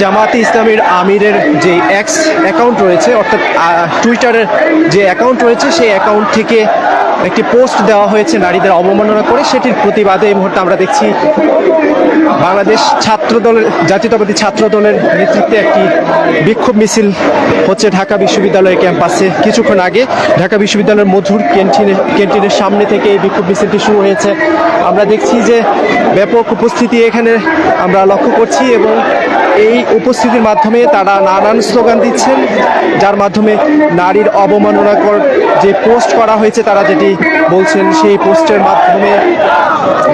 জামাতে ইসলামের আমিরের যে এক্স অ্যাকাউন্ট রয়েছে, অর্থাৎ টুইটারের যে অ্যাকাউন্ট রয়েছে, সেই অ্যাকাউন্ট থেকে একটি পোস্ট দেওয়া হয়েছে নারীদের অবমাননা করে। সেটির প্রতিবাদে এই মুহূর্তে আমরা দেখছি বাংলাদেশ ছাত্র দলের জাতীয়তাবাদী ছাত্র দলের নেতৃত্বে একটি বিক্ষোভ মিছিল হচ্ছে ঢাকা বিশ্ববিদ্যালয়ের ক্যাম্পাসে কিছুক্ষণ আগে। ঢাকা বিশ্ববিদ্যালয়ের মধুর ক্যান্টিনের ক্যান্টিনের সামনে থেকে এই বিক্ষোভ মিছিলটি শুরু হয়েছে। আমরা দেখছি যে ব্যাপক উপস্থিতি এখানে আমরা লক্ষ্য করছি এবং এই উপস্থিতির মাধ্যমে তারা নানান স্লোগান দিচ্ছেন, যার মাধ্যমে নারীর অবমাননাকর যে পোস্ট করা হয়েছে, তারা যেটি বলছেন সেই পোস্টের মাধ্যমে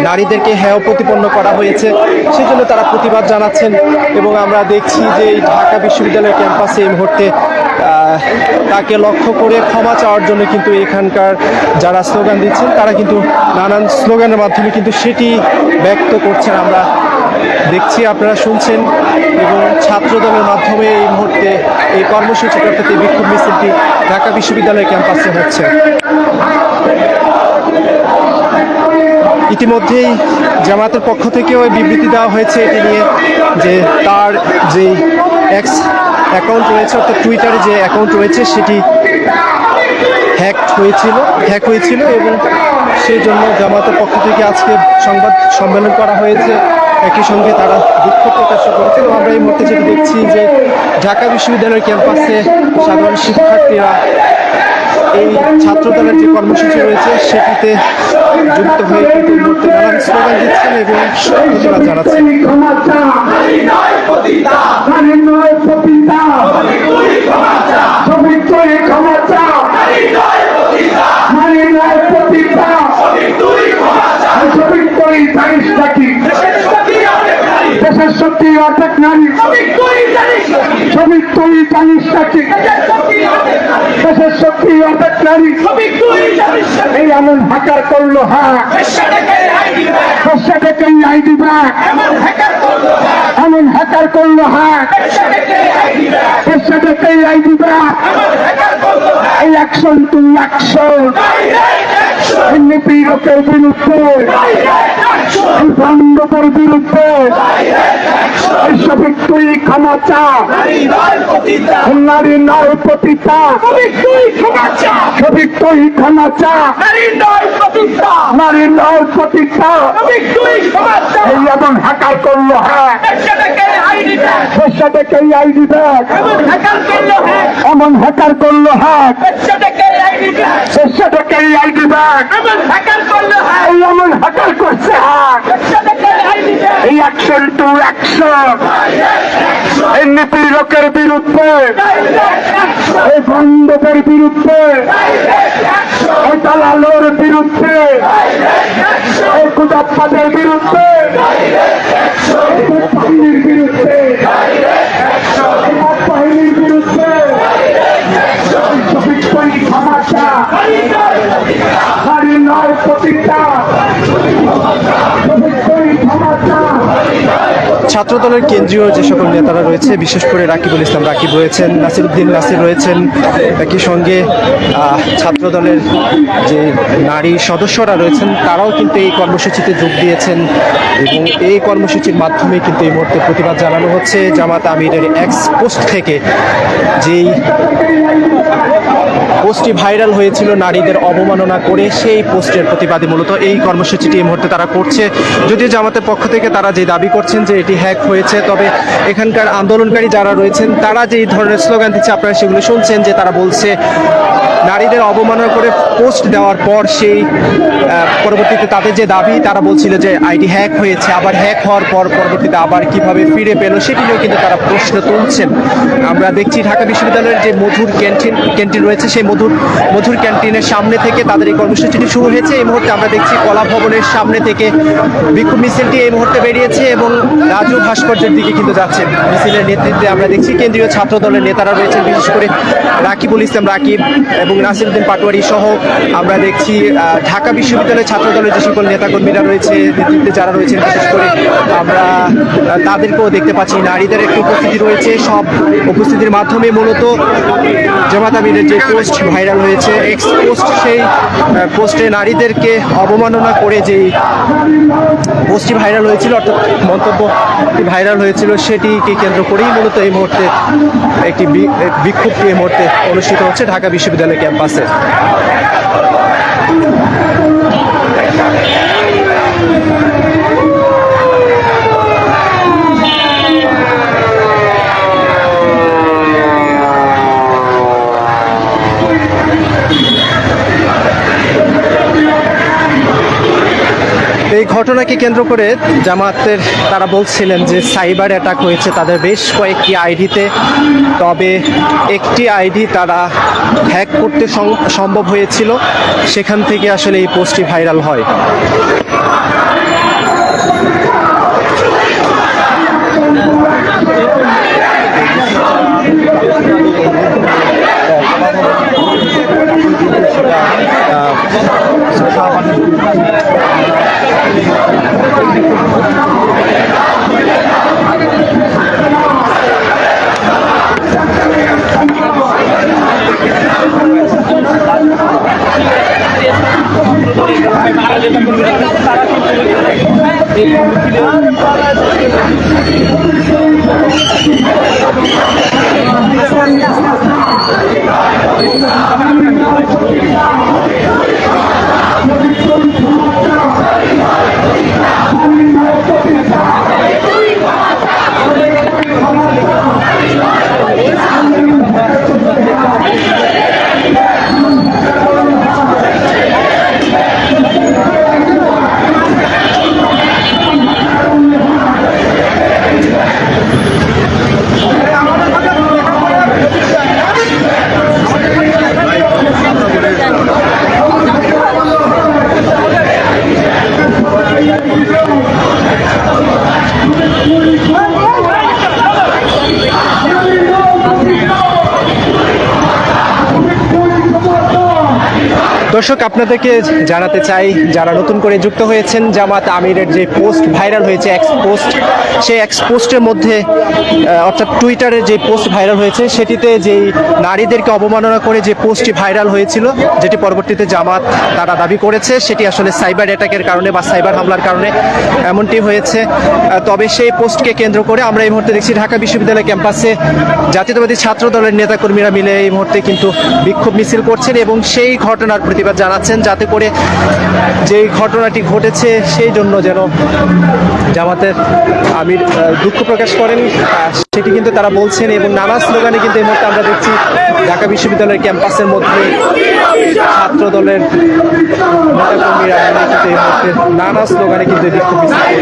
নারীদেরকে হেয় প্রতিপন্ন করা হয়েছে। সেজন্য তারা প্রতিবাদ জানাচ্ছেন এবং আমরা দেখছি যে এই ঢাকা বিশ্ববিদ্যালয়ের ক্যাম্পাসে এই মুহূর্তে তাকে লক্ষ্য করে ক্ষমা চাওয়ার জন্য কিন্তু এখানকার যারা স্লোগান দিচ্ছেন, তারা কিন্তু নানান স্লোগানের মাধ্যমে কিন্তু সেটি ব্যক্ত করছেন। আমরা দেখছি আপনারা শুনছেন এবং ছাত্র দলের মাধ্যমে এই মুহূর্তে এই কর্মসূচিটা এই বিক্ষোভ মিছিলটি ঢাকা বিশ্ববিদ্যালয় ক্যাম্পাসে হচ্ছে। ইতিমধ্যেই জামাতের পক্ষ থেকেও বিবৃতি দেওয়া হয়েছে এটি নিয়ে যে তার যে এক্স অ্যাকাউন্ট রয়েছে, অর্থাৎ টুইটারে যে অ্যাকাউন্ট রয়েছে, সেটি হ্যাক হয়েছিল হ্যাক হয়েছিল এবং সেই জন্য জামাতের পক্ষ থেকে আজকে সংবাদ সম্মেলন করা হয়েছে। একই সঙ্গে তারা দুঃখ প্রকাশ করেছে এবং আমরা এই মুহূর্তে যেটি দেখছি যে ঢাকা বিশ্ববিদ্যালয়ের ক্যাম্পাসে সাধারণ শিক্ষার্থীরা এই ছাত্র দলের যে কর্মসূচি রয়েছে, সেটিতে যুক্ত হয়ে কিন্তু মুহূর্তে নানান স্লোগান দিচ্ছেন এবং প্রতিবাদ জানাচ্ছেন। ক্ষমা নারী নয় পতিতা শ্রমিক তুই ক্ষমা চা নারী নয় পতিতা শ্রমিক তুই জানিস নাকি? দেশের সত্যি অর্ধেক নারী। শ্রমিক তুই জানিস নাকি? দেশের সত্যি অর্ধেক নারী। এই এমন হাকার করল হ্যাঁ। প্রশ্নটাকেই আইডি ব্যাগ। এমন হ্যাকার করল হ্যাঁ। প্রশ্নটাকেই আইডি ব্যাগ। এই অ্যাকশন টু অ্যাকশন নিপীড়কের বিরুদ্ধে ভণ্ডকের বিরুদ্ধে সবিক তুই ক্ষমা চা নারী নয় পতিতা সবিক তুই ক্ষমা চা নারী নয় পতিতা এই এমন হ্যাকার করল হ্যাঁ। আইডি ব্যাগ এমন হ্যাকার করল হ্যাঁ। পেশাটাকেই আইডি ব্যাগ। এমন করছে হ্যাঁ। এই অ্যাকশন টু অ্যাকশন এই নিপীড়কের বিরুদ্ধে। এই বন্ধকের বিরুদ্ধে। এই দালালোর বিরুদ্ধে। এই কুদাপ্পাদের বিরুদ্ধে। বিরুদ্ধে এই বাহিনীর বিরুদ্ধে শফিক করি ক্ষমাচা নারী নয় প্রতিজ্ঞা শফিক করি ক্ষমাচা ছাত্র দলের কেন্দ্রীয় যে সকল নেতারা রয়েছে, বিশেষ করে রাকিবুল ইসলাম, রাকিব রয়েছেন, নাসিরুদ্দিন নাসির রয়েছেন, একই সঙ্গে ছাত্র দলের যে নারী সদস্যরা রয়েছেন, তারাও কিন্তু এই কর্মসূচিতে যোগ দিয়েছেন এবং এই কর্মসূচির মাধ্যমে কিন্তু এই মুহূর্তে প্রতিবাদ জানানো হচ্ছে। জামাত আমিরের এক্স পোস্ট থেকে যেই পোস্টটি ভাইরাল হয়েছিল নারীদের অবমাননা করে, সেই পোস্টের প্রতিবাদে মূলত এই কর্মসূচিটি এই মুহূর্তে তারা করছে। যদিও জামাতের পক্ষ থেকে তারা যে দাবি করছেন যে এটি হ্যাক হয়েছে, তবে এখানকার আন্দোলনকারী যারা রয়েছেন, তারা যে ধরনের স্লোগান দিচ্ছে, আপনারা সেগুলো শুনছেন যে তারা বলছে, নারীদের অবমাননা করে পোস্ট দেওয়ার পর সেই পরবর্তীতে তাদের যে দাবি, তারা বলছিল যে আইডি হ্যাক হয়েছে, আবার হ্যাক হওয়ার পর পরবর্তীতে আবার কীভাবে ফিরে পেল সেটি নিয়েও কিন্তু তারা প্রশ্ন তুলছেন। আমরা দেখছি ঢাকা বিশ্ববিদ্যালয়ের যে মধুর ক্যান্টিন ক্যান্টিন রয়েছে, সেই মধুর মধুর ক্যান্টিনের সামনে থেকে তাদের এই কর্মসূচিটি শুরু হয়েছে। এই মুহূর্তে আমরা দেখছি কলা ভবনের সামনে থেকে বিক্ষোভ মিছিলটি এই মুহূর্তে বেরিয়েছে এবং রাজু ভাস্কর্যের দিকে কিন্তু যাচ্ছে। মিছিলের নেতৃত্বে আমরা দেখছি কেন্দ্রীয় ছাত্র দলের নেতারা রয়েছেন, বিশেষ করে রাকিবুল ইসলাম রাকিব এবং নাসিরুদ্দিন পাটোয়ারি সহ আমরা দেখছি ঢাকা বিশ্ব বিশ্ববিদ্যালয়ের ছাত্র দলের যে সকল নেতাকর্মীরা রয়েছে, নেতৃত্বে যারা রয়েছেন, বিশেষ করে আমরা তাদেরকেও দেখতে পাচ্ছি। নারীদের একটি উপস্থিতি রয়েছে, সব উপস্থিতির মাধ্যমে মূলত জামাত আমিরের যে পোস্ট ভাইরাল হয়েছে এক্স পোস্ট সেই পোস্টে নারীদেরকে অবমাননা করে যেই পোস্টটি ভাইরাল হয়েছিল, অর্থাৎ মন্তব্য ভাইরাল হয়েছিল, সেটিকে কেন্দ্র করেই মূলত এই মুহূর্তে একটি বিক্ষোভটি এই মুহূর্তে অনুষ্ঠিত হচ্ছে ঢাকা বিশ্ববিদ্যালয় ক্যাম্পাসে। এই ঘটনাকে কেন্দ্র করে জামাতের তারা বলছিলেন যে সাইবার অ্যাটাক হয়েছে তাদের বেশ কয়েকটি আইডিতে। তবে একটি আইডি তারা হ্যাক করতে সম্ভব হয়েছিল। সেখান থেকে আসলে এই পোস্টটি ভাইরাল হয়। দর্শক, আপনাদেরকে জানাতে চাই, যারা নতুন করে যুক্ত হয়েছেন, জামাত আমিরের যে পোস্ট ভাইরাল হয়েছে এক্স পোস্ট সেই এক্স পোস্টের মধ্যে অর্থাৎ টুইটারে যে পোস্ট ভাইরাল হয়েছে, সেটিতে যেই নারীদেরকে অবমাননা করে যে পোস্টটি ভাইরাল হয়েছিল, যেটি পরবর্তীতে জামাত তারা দাবি করেছে, সেটি আসলে সাইবার অ্যাটাকের কারণে বা সাইবার হামলার কারণে এমনটি হয়েছে। তবে সেই পোস্টকে কেন্দ্র করে আমরা এই মুহূর্তে দেখছি ঢাকা বিশ্ববিদ্যালয় ক্যাম্পাসে জাতীয়তাবাদী ছাত্র দলের নেতাকর্মীরা মিলে এই মুহূর্তে কিন্তু বিক্ষোভ মিছিল করছেন এবং সেই ঘটনার প্রতিবাদ জানাচ্ছেন যাতে করে যেই ঘটনাটি ঘটেছে সেই জন্য যেন জামাতের আমির দুঃখ প্রকাশ করেন। সেটি কিন্তু তারা বলছেন এবং নানা স্লোগানে কিন্তু এই মুহূর্তে আমরা দেখছি ঢাকা বিশ্ববিদ্যালয়ের ক্যাম্পাসের মধ্যে ছাত্র দলের নেতাকর্মীরা কিন্তু এই মুহূর্তে নানা স্লোগানে কিন্তু বিক্ষোভ করছেন।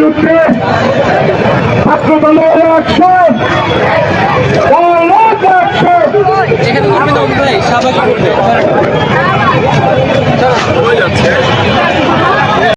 বিরুদ্ধে ছাত্রদলের অ্যাকশন অ্যাকশন